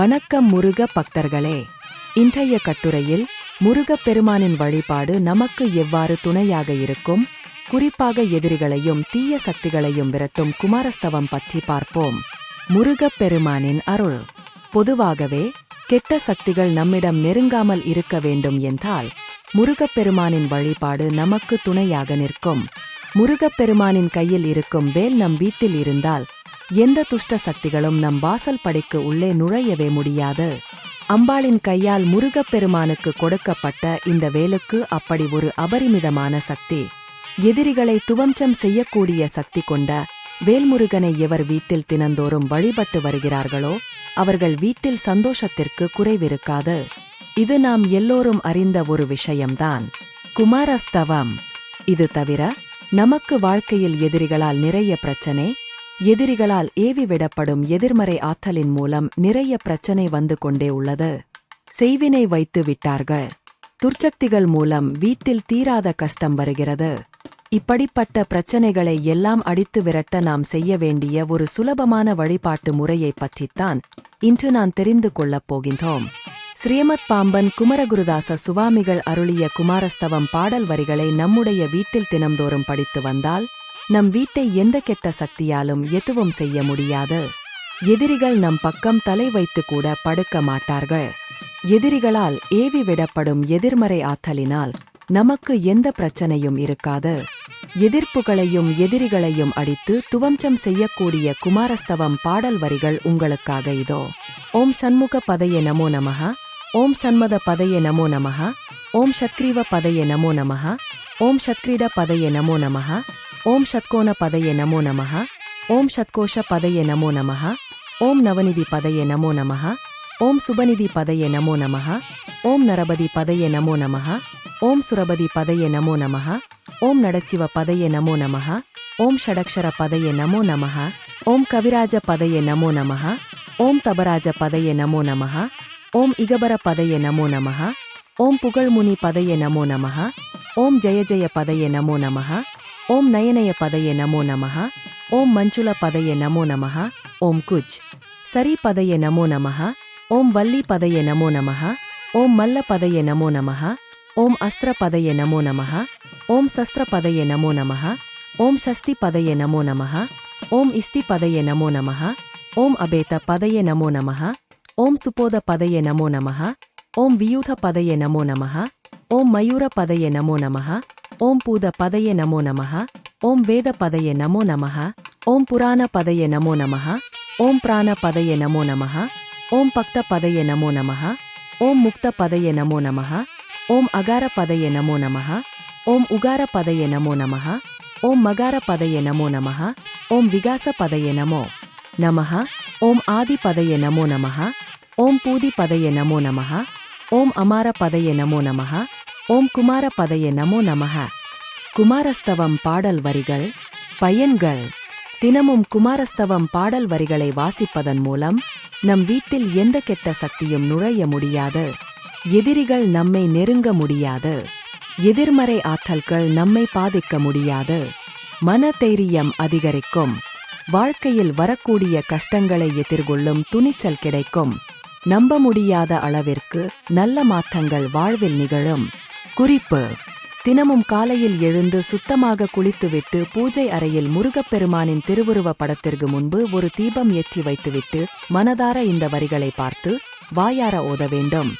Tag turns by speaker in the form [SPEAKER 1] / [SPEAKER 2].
[SPEAKER 1] வணக்கம் முருக பக்தர்களே. இன்றைய கட்டுரையில் முருகப் பெருமானின் வழிபாடு நமக்கு எவ்வாறு துணையாக இருக்கும்? குறிப்பாக எதிரிகளையும் தீய சக்திகளையும் விரட்டும் குமாரஸ்தவம் பற்றி பார்ப்போம். முருகப் பெருமானின் அருள். பொதுவாகவே கெட்ட சக்திகள் நம்மிடம் நெருங்காமல் இருக்க வேண்டும் என்றால் முருகப் பெருமானின் வழிபாடு நமக்கு துணையாக நிற்கும். முருகப் பெருமானின் கையில் இருக்கும் வேல் நம் வீட்டில் இருந்தால் எந்த துஷ்ட சக்திகளும் நம் வாசல் படைக்கு உள்ளே நுழையவே முடியாது. அம்பாளின் கையால் முருகப் பெருமானுக்கு கொடுக்கப்பட்ட இந்த வேலுக்கு அப்படி ஒரு அபரிமிதமான சக்தி. எதிரிகளை துவம்சம் செய்யக்கூடிய சக்தி கொண்ட வேல்முருகனை எவர் வீட்டில் தினந்தோறும் வழிபட்டு வருகிறார்களோ அவர்கள் வீட்டில் சந்தோஷத்திற்கு குறைவிருக்காது. இது நாம் எல்லோரும் அறிந்த ஒரு விஷயம்தான். குமாரஸ்தவம். இது தவிர நமக்கு வாழ்க்கையில் எதிரிகளால் நிறைய பிரச்சனை எதிரிகளால் ஏவிவிடப்படும் எதிர்மறை ஆற்றலின் மூலம் நிறைய பிரச்சனை வந்து கொண்டே உள்ளது. செய்வினை வைத்து விட்டார்கள். துர்ச்சக்திகள் மூலம் வீட்டில் தீராத கஷ்டம் வருகிறது. இப்படிப்பட்ட பிரச்சனைகளை எல்லாம் அடித்து விரட்ட நாம் செய்ய வேண்டிய ஒரு சுலபமான வழிபாட்டு முறையைப் பற்றித்தான் இன்று நான் தெரிந்து கொள்ளப் போகின்றோம். ஸ்ரீமத் பாம்பன் குமரகுருதாச சுவாமிகள் அருளிய குமாரஸ்தவம் பாடல் வரிகளை நம்முடைய வீட்டில் தினம்தோறும் படித்து வந்தால் நம் வீட்டை எந்த கெட்ட சக்தியாலும் எதுவும் செய்ய முடியாது. எதிரிகள் நம் பக்கம் தலை வைத்து கூட படுக்க மாட்டார்கள். எதிரிகளால் ஏவி விடப்படும் எதிர்மறை ஆற்றலினால் நமக்கு எந்த பிரச்சனையும் இருக்காது. எதிர்ப்புகளையும் எதிரிகளையும் அடித்து துவம்சம் செய்யக்கூடிய குமாரஸ்தவம் பாடல் வரிகள் உங்களுக்காக இதோ. ஓம் சண்முக பதைய நமோ நமஹா. ஓம் சண்மத பதைய நமோ நமஹா. ஓம் சத்க்ரீவ பதைய நமோ நமஹா. ஓம் சத்க்ரீட பதைய நமோ நமஹா. ஓம் ஷத்கோண பதைய நமோ நமஹ ஓம் ஷத்கோஷ பதைய நமோ நமஹ ஓம் நவநிதி பதைய நமோ நமஹ ஓம் சுபநிதி பதைய நமோ நமஹ ஓம் நரபதி பதைய நமோ நமஹ ஓம் சுரபதி பதைய நமோ நமஹ ஓம் நடச்சிவ பதைய நமோ நமஹ ஓம் ஷடக்ஷர பதைய நமோ நமஹ ஓம் கவிராஜ பதைய நமோ நமஹ ஓம் தபராஜ பதைய நமோ நமஹ ஓம் இகபர பதைய நமோ நமஹ ஓம் புகழ்முனி பதைய நமோ நமஹ ஓம் ஜெய ஜெய பதைய நமோ நமஹ ஓம் நயனய பதைய நமோ நமஹா ஓம் மஞ்சுள பதைய நமோ நமஹா ஓம் குஜ் சரி பதைய நமோ நமஹா ஓம் வல்லி பதைய நமோ நமஹா ஓம் மல்ல பதைய நமோ நமஹா ஓம் அஸ்திர பதைய நமோ நமஹா ஓம் சஸ்திர பதைய நமோ நமஹா ஓம் சஸ்தி பதைய நமோ நமஹா ஓம் இஸ்தி பதைய நமோ நமஹா ஓம் அபேத பதைய நமோ நமஹா ஓம் சுபோத பதைய நமோ நமஹா ஓம் வியூத பதைய நமோ நமஹா ஓம் மயூர பதைய நமோ நமஹா ஓம் பூத பதைய நமோ நமஹ ஓம் வேத பதைய நமோ நமஹ ஓம் புராண பதைய நமோ நமஹ ஓம் பிராண பதைய நமோ நமஹ ஓம் பக்த பதைய நமோ நமஹ ஓம் முக்த பதைய நமோ நமஹ ஓம் அகார பதைய நமோ நமஹ ஓம் உகார பதைய நமோ நமஹ ஓம் மகார பதைய நமோ நமஹ ஓம் விகாச பதைய நமோ நமஹ ஓம் ஆதி பதைய நமோ நமஹ ஓம் பூதி பதைய நமோ நமஹ ஓம் அமார பதைய நமோ நமஹ ஓம் குமார பதைய நமோ நமஹ. குமாரஸ்தவம் பாடல் வரிகள் பயன்கள். தினமும் குமாரஸ்தவம் பாடல் வரிகளை வாசிப்பதன் மூலம் நம் வீட்டில் எந்த கெட்ட சக்தியும் நுழைய முடியாது. எதிரிகள் நம்மை நெருங்க முடியாது. எதிர்மறை ஆற்றல்கள் நம்மை பாதிக்க முடியாது. மன தைரியம் அதிகரிக்கும். வாழ்க்கையில் வரக்கூடிய கஷ்டங்களை எதிர்கொள்ளும் துணிச்சல் கிடைக்கும். நம்ப முடியாத அளவிற்கு நல்ல மாற்றங்கள் வாழ்வில் நிகழும். குறிப்பு. தினமும் காலையில் எழுந்து சுத்தமாக குளித்துவிட்டு பூஜை அறையில் முருகப்பெருமானின் திருவுருவ படத்திற்கு முன்பு ஒரு தீபம் ஏற்றி வைத்துவிட்டு மனதார இந்த வரிகளை பார்த்து வாயார ஓத வேண்டும்.